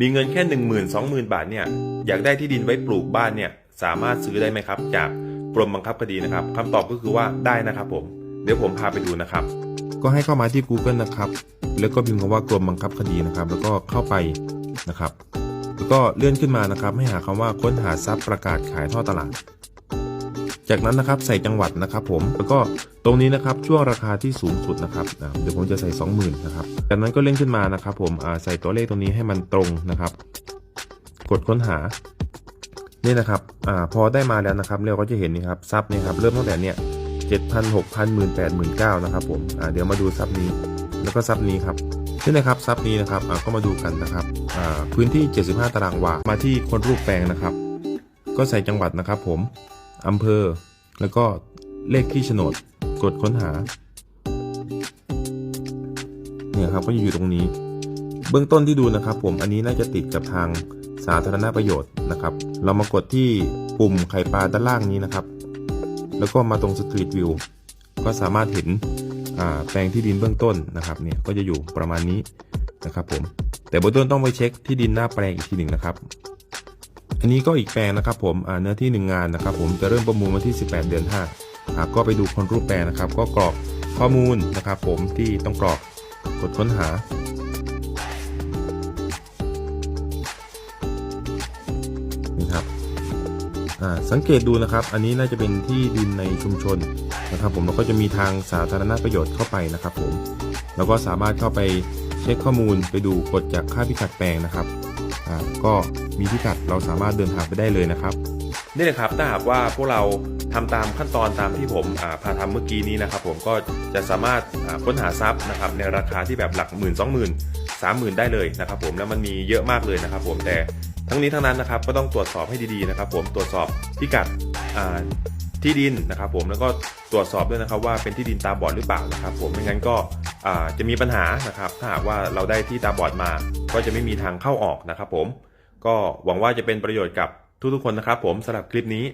มีเงินแค่ 1 0,000 20,000 บาทเนี่ยอยากได้ที่ดินไว้ปลูกบ้านเนี่ยสามารถซื้อได้ไหมครับ จากกรมบังคับคดีนะครับคำตอบก็คือว่าได้นะครับผมเดี๋ยวผมพาไปดูนะครับ ก็ให้เข้ามาที่ Google นะครับ แล้วก็พิมพ์คำว่ากรมบังคับคดีนะครับ แล้วก็เข้าไปนะครับ แล้วก็เลื่อนขึ้นมานะครับ ให้หาคำว่าค้นหาทรัพย์ประกาศขายท่อตลาด จากนั้นนะครับใส่จังหวัดนะครับผมแล้วก็ตรงนี้นะครับช่วงราคาที่สูงสุดนะครับเดี๋ยวผมจะใส่ 20,000นะครับจากนั้นก็เล่นขึ้นมานะครับผมใส่ตัวเลขตรงนี้ให้มันตรงนะครับ กดค้นหานี่นะครับอพอได้มาแล้วนะครับเราก็จะเห็นนี่ครับซับเนี่ยครับเริ่มตั้งแต่เนี่ยเจ็ดพันหกพันหมื่นแปดหมื่นเก้านะครับผมเดี๋ยวมาดูซับนี้แล้วก็ซับนี้ครับนี่นะครับซับนี้นะครับก็มาดูกันนะครับพื้นที่ 75 ตารางวามาที่คนรูปแปลงนะครับ ก็ใส่จังหวัดนะครับผม อำเภอ แล้วก็เลขที่โฉนด กดค้นหา เนี่ยครับก็จะอยู่ตรงนี้ เบื้องต้นที่ดูนะครับผมอันนี้น่าจะติดกับทางสาธารณประโยชน์นะครับ เรามากดที่ปุ่มไข่ปลาด้านล่างนี้นะครับ แล้วก็มาตรง Street View ก็สามารถเห็นแปลงที่ดินเบื้องต้นนะครับเนี่ยก็จะอยู่ประมาณนี้นะครับผมแต่เบื้องต้นต้องไปเช็คที่ดินหน้าแปลงอีกทีหนึ่งนะครับ อันนี้ก็อีกแปลงนะครับผมเนื้อที่ 1 งานนะครับผมจะเริ่มประมูลวันที่ 18 เดือน5ครับก็ไปดูคนรูปแปลงนะครับ ก็กรอกข้อมูลนะครับผมที่ต้องกรอกกดค้นหานี่ครับอ่าสังเกตดูนะครับ อันนี้น่าจะเป็นที่ดินในชุมชนนะครับ ผมแล้วก็จะมีทางสาธารณประโยชน์เข้าไปนะครับ ผมแล้วก็สามารถเข้าไปเช็คข้อมูลไปดูกดจากค่าพิกัดแปลงนะครับ อ่าก็มีพิกัดเราสามารถเดินทางไปได้เลยนะครับนี่นะครับถ้าหากว่าพวกเราทำตามขั้นตอนตามที่ผมพาทำเมื่อกี้นี้นะครับ ผมก็จะสามารถค้นหาทรัพย์นะครับ ในราคาที่แบบหลักหมื่นสองหมื่นสามหมื่นได้เลยนะครับ ผมแล้วมันมีเยอะมากเลยนะครับ ผมแต่ทั้งนี้ทั้งนั้นนะครับก็ต้องตรวจสอบให้ดีๆนะครับ ผมตรวจสอบพิกัด ที่ดินนะครับผมแล้วก็ตรวจสอบด้วยนะครับว่าเป็นที่ดินตาบอดหรือเปล่านะครับผมไม่งั้นก็จะมีปัญหานะครับถ้าหากว่าเราได้ที่ตาบอดมา ก็จะไม่มีทางเข้าออกนะครับผมก็หวังว่าจะเป็นประโยชน์กับทุกๆคนนะครับผมสำหรับคลิปนี้